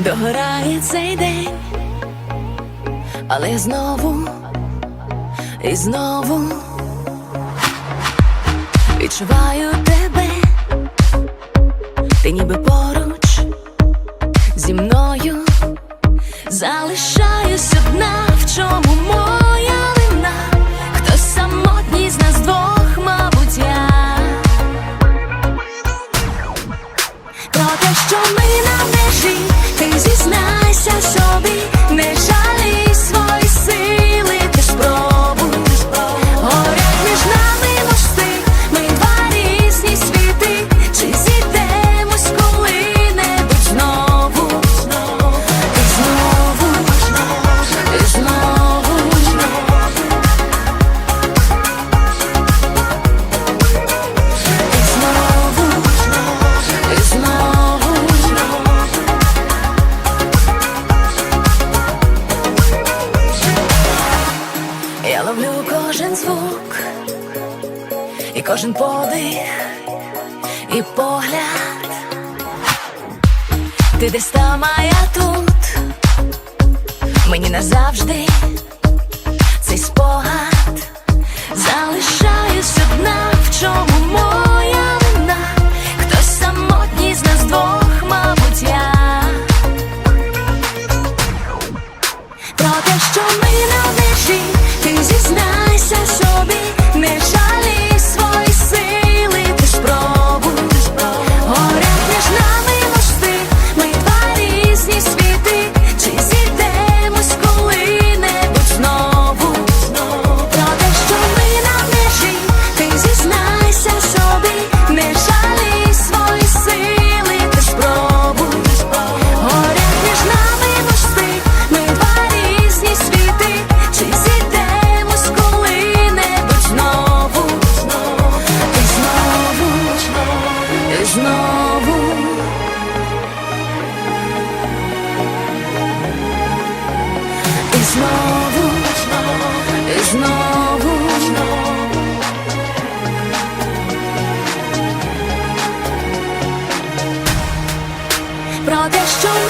догорає цей день, але знову і знову відчуваю тебе, ти ніби поруч зі мною. Залишаюсь одна, в чому моя вина, хтось самотній з нас двох, мабуть, я. Про те, що ми на межі, ловлю кожен звук, і кожен подих, і погляд. Ти десь там, а я тут, мені назавжди цей спогад залишаюсь одна, в чому моя вина, хтось самотній з нас двох, мабуть, я Про те, що ми навежі. про те, що.